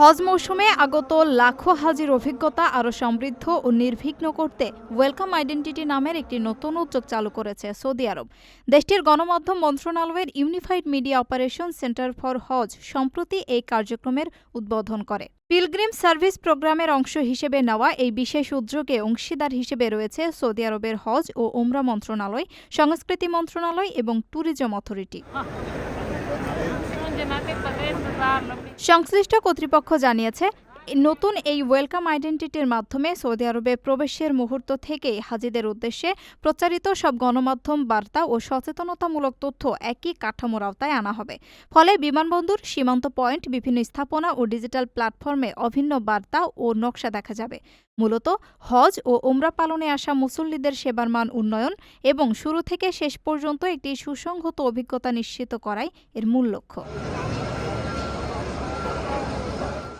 হজ মৌসুমে আগত লাখো হাজির অভিজ্ঞতা আরও সমৃদ্ধ ও নির্বিঘ্ন করতে ওয়েলকাম আইডেন্টিটি নামের একটি নতুন উদ্যোগ চালু করেছে সৌদি আরব। দেশটির গণমাধ্যম মন্ত্রণালয়ের unified media operation centre for হজ সম্প্রতি এই কার্যক্রমের উদ্বোধন করে। পিলগ্রিম সার্ভিস প্রোগ্রামের অংশ হিসেবে নেওয়া এই বিশেষ উদ্যোগে অংশীদার হিসেবে রয়েছে সৌদি আরবের হজ ও উমরা মন্ত্রণালয়, সংস্কৃতি মন্ত্রণালয় এবং ট্যুরিজম অথরিটি। সংশ্লিষ্ট কর্তৃপক্ষ জানিয়েছে, নতুন এই ওয়েলকাম আইডেন্টিটির মাধ্যমে সৌদি আরবে প্রবেশের মুহূর্ত থেকেই হাজিদের উদ্দেশ্যে প্রচারিত সব গণমাধ্যম বার্তা ও সচেতনতামূলক তথ্য একই কাঠামোর আওতায় আনা হবে। ফলে বিমানবন্দর, সীমান্ত পয়েন্ট, বিভিন্ন স্থাপনা ও ডিজিটাল প্ল্যাটফর্মে অভিন্ন বার্তা ও নকশা দেখা যাবে। মূলত হজ ও ওমরা পালনে আসা মুসল্লিদের সেবার মান উন্নয়ন এবং শুরু থেকে শেষ পর্যন্ত একটি সুসংহত অভিজ্ঞতা নিশ্চিত করাই এর মূল লক্ষ্য।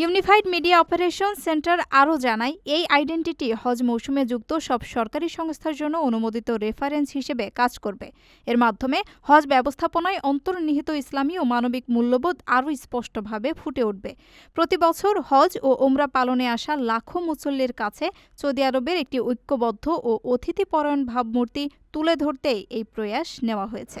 ইউনিফাইড মিডিয়া অপারেশন সেন্টার আরও জানায়, এই আইডেন্টিটি হজ মৌসুমে যুক্ত সব সরকারি সংস্থার জন্য অনুমোদিত রেফারেন্স হিসেবে কাজ করবে। এর মাধ্যমে হজ ব্যবস্থাপনায় অন্তর্নিহিত ইসলামী ও মানবিক মূল্যবোধ আরও স্পষ্টভাবে ফুটে উঠবে। প্রতি বছর হজ ও ওমরা পালনে আসা লাখো মুসল্লির কাছে সৌদি আরবের একটি ঐক্যবদ্ধ ও অতিথিপরায়ণ ভাবমূর্তি তুলে ধরতেই এই প্রয়াস নেওয়া হয়েছে।